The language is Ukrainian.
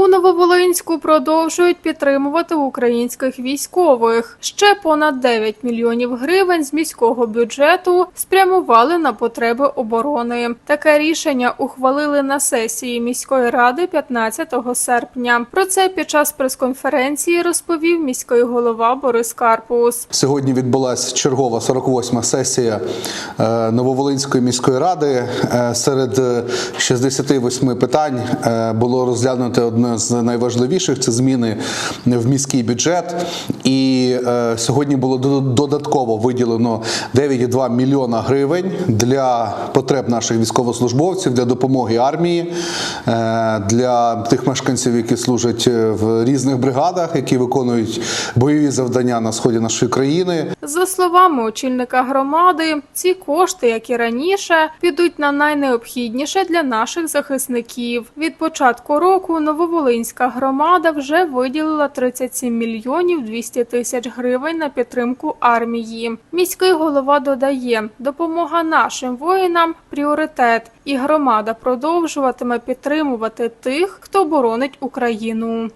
У Нововолинську продовжують підтримувати українських військових. Ще понад 9 мільйонів гривень з міського бюджету спрямували на потреби оборони. Таке рішення ухвалили на сесії міської ради 15 серпня. Про це під час прес-конференції розповів міський голова Борис Карпус. Сьогодні відбулася чергова 48-ма сесія е, Нововолинської міської ради. Е, Серед е, 68 питань е, було розглянуто одне з найважливіших це зміни в міський бюджет. І е, сьогодні було до- додатково виділено 9,2 мільйона гривень для потреб наших військовослужбовців, для допомоги армії, е, для тих мешканців, які служать е, в різних бригадах, які виконують бойові завдання на сході нашої країни. За словами очільника громади, ці кошти, як і раніше, підуть на найнеобхідніше для наших захисників. Від початку року Нововолинська громада вже виділила 37 мільйонів 200 тисяч гривень на підтримку армії. Міський голова додає, допомога нашим воїнам пріоритет, і громада продовжуватиме підтримувати тих, хто боронить Україну.